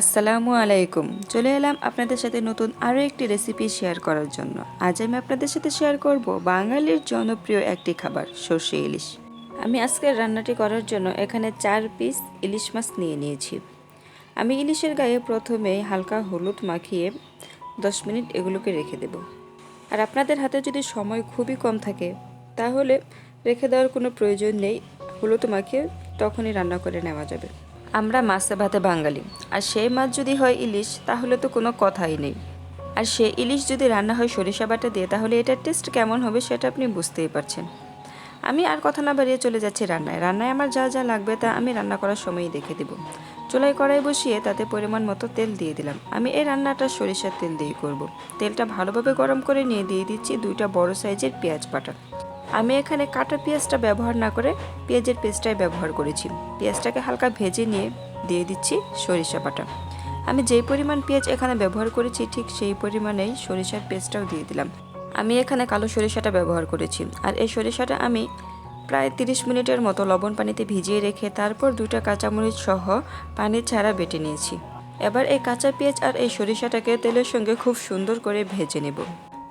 আসসালামু আলাইকুম। চলে এলাম আপনাদের সাথে নতুন আরও একটি রেসিপি শেয়ার করার জন্য। আজ আমি আপনাদের সাথে শেয়ার করব বাঙালির জনপ্রিয় একটি খাবার, সর্ষে ইলিশ। আমি আজকের রান্নাটি করার জন্য এখানে চার পিস ইলিশ মাছ নিয়ে নিয়েছি। আমি ইলিশের গায়ে প্রথমে হালকা হলুদ মাখিয়ে দশ মিনিট এগুলোকে রেখে দেব। আর আপনাদের হাতে যদি সময় খুবই কম থাকে, তাহলে রেখে দেওয়ার কোনো প্রয়োজন নেই। হলুদ মাখিয়ে তখনই রান্না করে নেওয়া যাবে। আমরা মাছে ভাতে বাঙালি। আর সেই মাছ যদি হয় ইলিশ, তাহলে তো কোনো কথাই নেই। আর সে ইলিশ যদি রান্না হয় সরিষা বাটা দিয়ে, তাহলে এটার টেস্ট কেমন হবে সেটা আপনি বুঝতেই পারছেন। আমি আর কথা না বাড়িয়ে চলে যাচ্ছি রান্নায়। রান্নায় আমার যা যা লাগবে তা আমি রান্না করার সময়ই দেখে দেব। চুলায় কড়াই বসিয়ে তাতে পরিমাণ মতো তেল দিয়ে দিলাম। আমি এই রান্নাটা সরিষার তেল দিয়ে করব। তেলটা ভালোভাবে গরম করে নিয়ে দিয়ে দিচ্ছি দুইটা বড় সাইজের পেঁয়াজ বাটা। আমি এখানে কাটা পেঁয়াজটা ব্যবহার না করে পেঁয়াজের পেস্টটাই ব্যবহার করেছি। পেঁয়াজটাকে হালকা ভেজে নিয়ে দিয়ে দিচ্ছি সরিষা বাটা। আমি যেই পরিমাণ পেঁয়াজ এখানে ব্যবহার করেছি ঠিক সেই পরিমাণেই সরিষার পেস্টটাও দিয়ে দিলাম। আমি এখানে কালো সরিষাটা ব্যবহার করেছি আর এই সরিষাটা আমি প্রায় তিরিশ মিনিটের মতো লবণ পানিতে ভিজিয়ে রেখে তারপর দুটা কাঁচামরিচ সহ পানি ছাড়া বেটে নিয়েছি। এবার এই কাঁচা পেঁয়াজ আর এই সরিষাটাকে তেলের সঙ্গে খুব সুন্দর করে ভেজে নেব।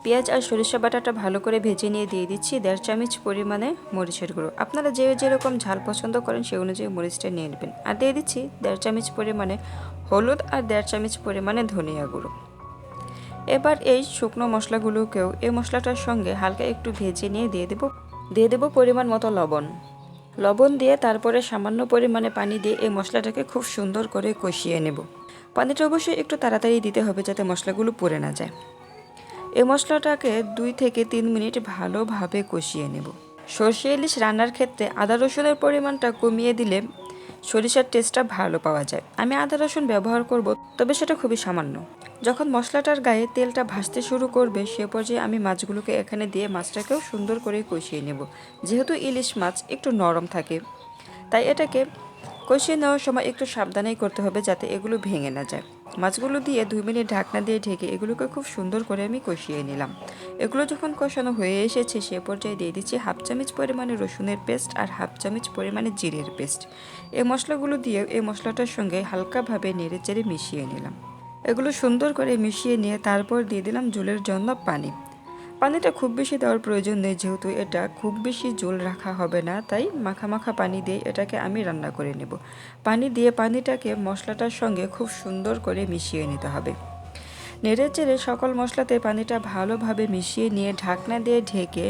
পেঁয়াজ আর সরিষা বাটাটা ভালো করে ভেজে নিয়ে দিয়ে দিচ্ছি দেড় চামচ পরিমাণে মরিচের গুঁড়ো। আপনারা যে যেরকম ঝাল পছন্দ করেন সেই অনুযায়ী মরিচটা নিয়ে নেবেন। আর দিয়ে দিচ্ছি দেড় চামচ পরিমাণে হলুদ আর দেড় চামচ পরিমাণে ধনিয়া গুঁড়ো। এবার এই শুকনো মশলাগুলোকেও এই মশলাটার সঙ্গে হালকা একটু ভেজে নিয়ে দিয়ে দেবো। দিয়ে দেবো পরিমাণ মতো লবণ। লবণ দিয়ে তারপরে সামান্য পরিমাণে পানি দিয়ে এই মশলাটাকে খুব সুন্দর করে কষিয়ে নেব। পানিটা অবশ্যই একটু তাড়াতাড়ি দিতে হবে যাতে মশলাগুলো পুড়ে না যায়। এই মশলাটাকে দুই থেকে তিন মিনিট ভালোভাবে কষিয়ে নেব। সর্ষে ইলিশ রান্নার ক্ষেত্রে আদা রসুনের পরিমাণটা কমিয়ে দিলে সরিষার টেস্টটা ভালো পাওয়া যায়। আমি আদা রসুন ব্যবহার করব, তবে সেটা খুবই সামান্য। যখন মশলাটার গায়ে তেলটা ভাসতে শুরু করবে, সে পর্যায়ে আমি মাছগুলোকে এখানে দিয়ে মাছটাকেও সুন্দর করে কষিয়ে নেব। যেহেতু ইলিশ মাছ একটু নরম থাকে, তাই এটাকে কষিয়ে নেওয়ার সময় একটু সাবধানেই করতে হবে যাতে এগুলো ভেঙে না যায়। মাছগুলো দিয়ে দুই মিনিট ঢাকনা দিয়ে ঢেকে এগুলোকে খুব সুন্দর করে আমি কষিয়ে নিলাম। এগুলো যখন কষানো হয়ে এসেছে, সে পর্যায়ে দিয়ে দিচ্ছি হাফ চামচ পরিমাণে রসুনের পেস্ট আর হাফ চামচ পরিমাণে জিরের পেস্ট। এই মশলাগুলো দিয়ে এই মশলাটার সঙ্গে হালকাভাবে নেড়ে চেড়ে মিশিয়ে নিলাম। এগুলো সুন্দর করে মিশিয়ে নিয়ে তারপর দিয়ে দিলাম জলের জন্য পানি। পানিটা খুব বেশি দেওয়ার প্রয়োজন নেই, যেহেতু এটা খুব বেশি জল রাখা হবে না, তাই মাখা মাখা পানি দিয়ে এটাকে আমি রান্না করে নেব। পানি দিয়ে পানিটাকে মশলাটার সঙ্গে খুব সুন্দর করে মিশিয়ে নিতে হবে। নেড়ে চেড়ে সকল মশলাতে পানিটা ভালোভাবে মিশিয়ে নিয়ে ঢাকনা দিয়ে ঢেকে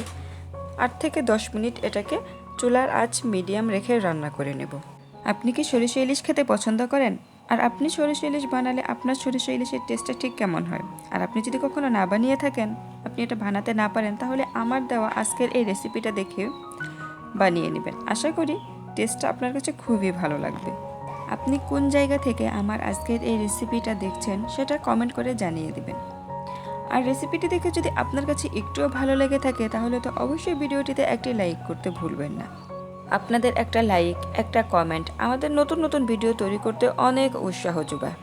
আট থেকে দশ মিনিট এটাকে চুলার আঁচ মিডিয়াম রেখে রান্না করে নেব। আপনি কি সরিষা ইলিশ খেতে পছন্দ করেন? আর আপনি সরিষা ইলিশ বানালে আপনার সরিষা ইলিশের টেস্টটা ঠিক কেমন হয়? আর আপনি যদি কখনো না বানিয়ে থাকেন, আপনি এটা বানাতে না পারেন, তাহলে আমার দেওয়া আজকের এই রেসিপিটা দেখে বানিয়ে নেবেন। আশা করি টেস্টটা আপনার কাছে খুবই ভালো লাগবে। আপনি কোন জায়গা থেকে আমার আজকের এই রেসিপিটা দেখছেন, সেটা কমেন্ট করে জানিয়ে দিবেন। আর রেসিপিটি দেখে যদি আপনার কাছে একটুও ভালো লেগে থাকে, তাহলে তো অবশ্যই ভিডিওটিতে একটি লাইক করতে ভুলবেন না। আপনাদের একটা লাইক একটা কমেন্ট আমাদের নতুন নতুন ভিডিও তৈরি করতে অনেক উৎসাহ যোগায়।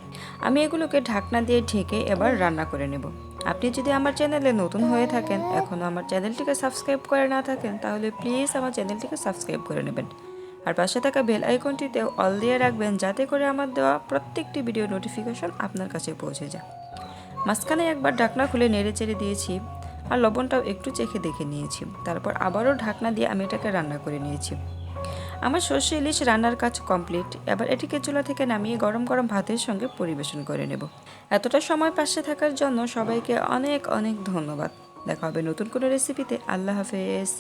আমি এগুলোকে ঢাকনা দিয়ে ঢেকে এবার রান্না করে নেব। আপনি যদি আমার চ্যানেলে নতুন হয়ে থাকেন এখনও আমার চ্যানেলটিকে সাবস্ক্রাইব করে না থাকেন, তাহলে প্লিজ আমার চ্যানেলটিকে সাবস্ক্রাইব করে নেবেন। আর পাশে থাকা বেল আইকনটিতে অল দিয়ে রাখবেন, যাতে করে আমার দেওয়া প্রত্যেকটি ভিডিও নোটিফিকেশন আপনার কাছে পৌঁছে যায়। মাঝখানে একবার ঢাকনা খুলে নেড়ে চেড়ে দিয়েছি। আর লবণটাও একটু চেখে দেখে নিয়েছি। তারপর আবারও ঢাকনা দিয়ে আমি এটাকে রান্না করে নিয়েছি। আমার সর্ষে ইলিশ রান্নার কাজ কমপ্লিট। এবার এটিকে চুলা থেকে নামিয়ে গরম গরম ভাতের সঙ্গে পরিবেশন করে নেব। এতটা সময় পাশে থাকার জন্য সবাইকে অনেক অনেক ধন্যবাদ। দেখা হবে নতুন কোনো রেসিপিতে আল্লাহ হাফেজ।